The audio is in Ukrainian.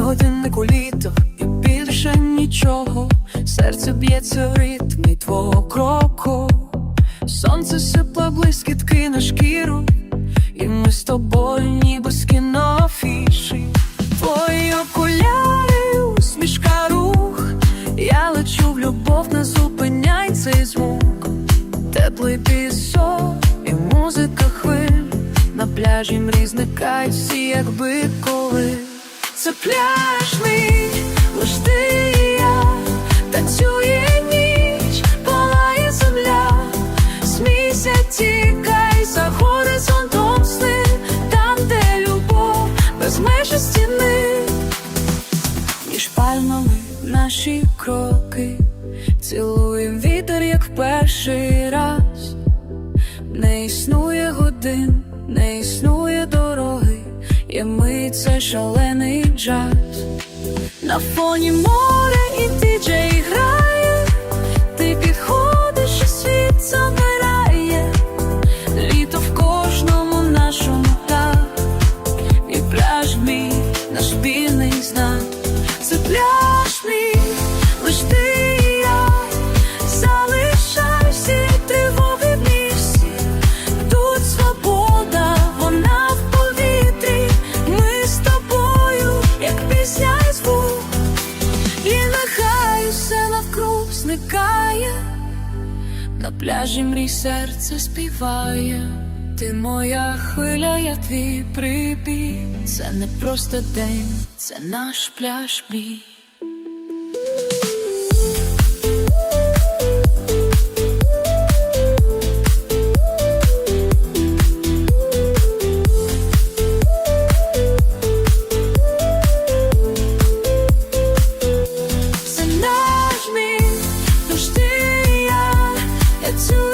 На годиннику літо і більше нічого, серце б'ється в ритмі твого кроку, сонце сипла блискітки на шкіру, і ми з тобою, ніби з кінофіші. Твої окуляри, усмішка рух, я лечу в любов, не зупиняй цей звук, теплий пісок і музика хвиль, на пляжі мрізника, всі, якби коли. Це пляж мій, лиш ти і я. Танцює ніч, палає земля. Смійся, тікай за горизонтом сни. Там, де любов, без межі стіни. Між пальмами наші кроки, цілуєм вітер, як перший раз. Не існує годин, не існує дороги, є ми це шалений джаз. На фоні моря зникає на пляжі мрій серце співає, ти моя хвиля, я твій прибій. Це не просто день, це наш пляж мій. to